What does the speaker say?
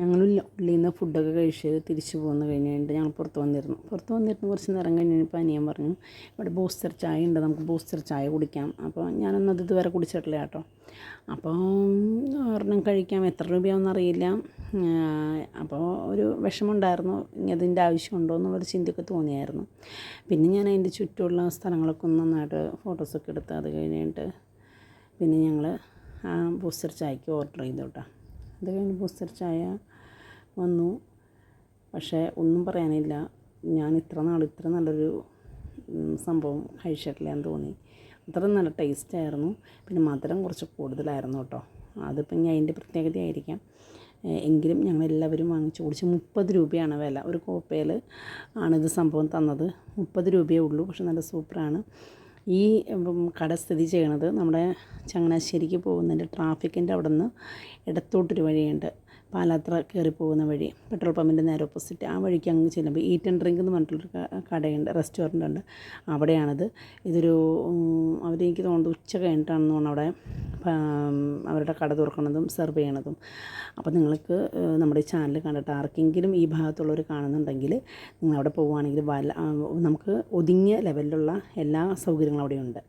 ഞങ്ങൾ ഉള്ളിൽ നിന്ന് ഫുഡൊക്കെ കഴിച്ച് തിരിച്ചു പോന്ന് കഴിഞ്ഞിട്ട് ഞങ്ങൾ പുറത്ത് വന്നിരുന്നു. പുറത്ത് വന്നിരുന്നു കുറച്ച് നേരം കഴിഞ്ഞപ്പോൾ അനിയൻ പറഞ്ഞു ഇവിടെ ബൂസ്റ്റർ ചായ ഉണ്ട് നമുക്ക് ബൂസ്റ്റർ ചായ കുടിക്കാം. അപ്പോൾ ഞാനൊന്നും അത് ഇതുവരെ കുടിച്ചിട്ടില്ല കേട്ടോ. അപ്പോൾ ഒരെണ്ണം കഴിക്കാം എത്ര രൂപയാണെന്ന് അറിയില്ല. അപ്പോൾ ഒരു വിഷമമുണ്ടായിരുന്നു ഇനി അതിന്റെ ആവശ്യമുണ്ടോ എന്നുള്ളൊരു ചിന്തയൊക്കെ തോന്നിയായിരുന്നു. പിന്നെ ഞാൻ അതിന്റെ ചുറ്റുമുള്ള സ്ഥലങ്ങളൊക്കെ ഒന്ന് നന്നായിട്ട് ഫോട്ടോസൊക്കെ എടുത്ത് അത് കഴിഞ്ഞിട്ട് പിന്നെ ഞങ്ങൾ ബൂസ്റ്റർ ചായക്ക് ഓർഡർ ചെയ്തു കേട്ടോ. അത് കഴിഞ്ഞ് ബൂസ്റ്റർ ചായ വന്നു? പക്ഷേ ഒന്നും പറയാനില്ല. ഞാൻ ഇത്ര നാൾ ഇത്ര നല്ലൊരു സംഭവം കഴിച്ചിട്ടില്ല എന്ന് തോന്നി. അത്ര നല്ല ടേസ്റ്റ് ആയിരുന്നു. പിന്നെ മധുരം കുറച്ച് കൂടുതലായിരുന്നു കേട്ടോ. അതിപ്പം ഇനി അതിന്റെ പ്രത്യേകതയായിരിക്കാം. എങ്കിലും ഞങ്ങൾ എല്ലാവരും വാങ്ങിച്ചു കുടിച്ച് മുപ്പത് രൂപയാണ് വില. ഒരു കോപ്പയിൽ ആണിത് സംഭവം തന്നത്. മുപ്പത് രൂപയേ ഉള്ളൂ പക്ഷെ നല്ല സൂപ്പറാണ് ഈ കട സ്ഥിതി ചെയ്യണത് നമ്മുടെ ചങ്ങനാശ്ശേരിക്ക് പോകുന്നതിന്റെ ട്രാഫിക്കിന്റെ അവിടെ നിന്ന് ഇടത്തോട്ടൊരു വഴിയുണ്ട്. പാലാത്ര കയറി പോകുന്ന വഴി. പെട്രോൾ പമ്പിന്റെ നേരെ ഓപ്പോസിറ്റ്. ആ വഴിക്ക് അങ്ങ് ചെല്ലുമ്പോൾ ഈറ്റ് ആൻഡ് ഡ്രിങ്ക് എന്ന് പറഞ്ഞിട്ടുള്ളൊരു കടയുണ്ട് റെസ്റ്റോറന്റ് ഉണ്ട്. അവിടെയാണിത്. ഇതൊരു അവരെനിക്ക് തോന്നുന്നത് ഉച്ച കഴിഞ്ഞിട്ടാണെന്ന് തോന്നുന്നു അവിടെ അവരുടെ കട തുറക്കുന്നതും സെർവ് ചെയ്യണതും. അപ്പോൾ നിങ്ങൾക്ക് നമ്മുടെ ചാനൽ കണ്ടിട്ട് ആർക്കെങ്കിലും ഈ ഭാഗത്തുള്ളവർ കാണുന്നുണ്ടെങ്കിൽ നിങ്ങൾ അവിടെ പോവുകയാണെങ്കിൽ വല നമുക്ക് ഒതുങ്ങിയ ലെവലിലുള്ള എല്ലാ സൗകര്യങ്ങളും അവിടെയുണ്ട്.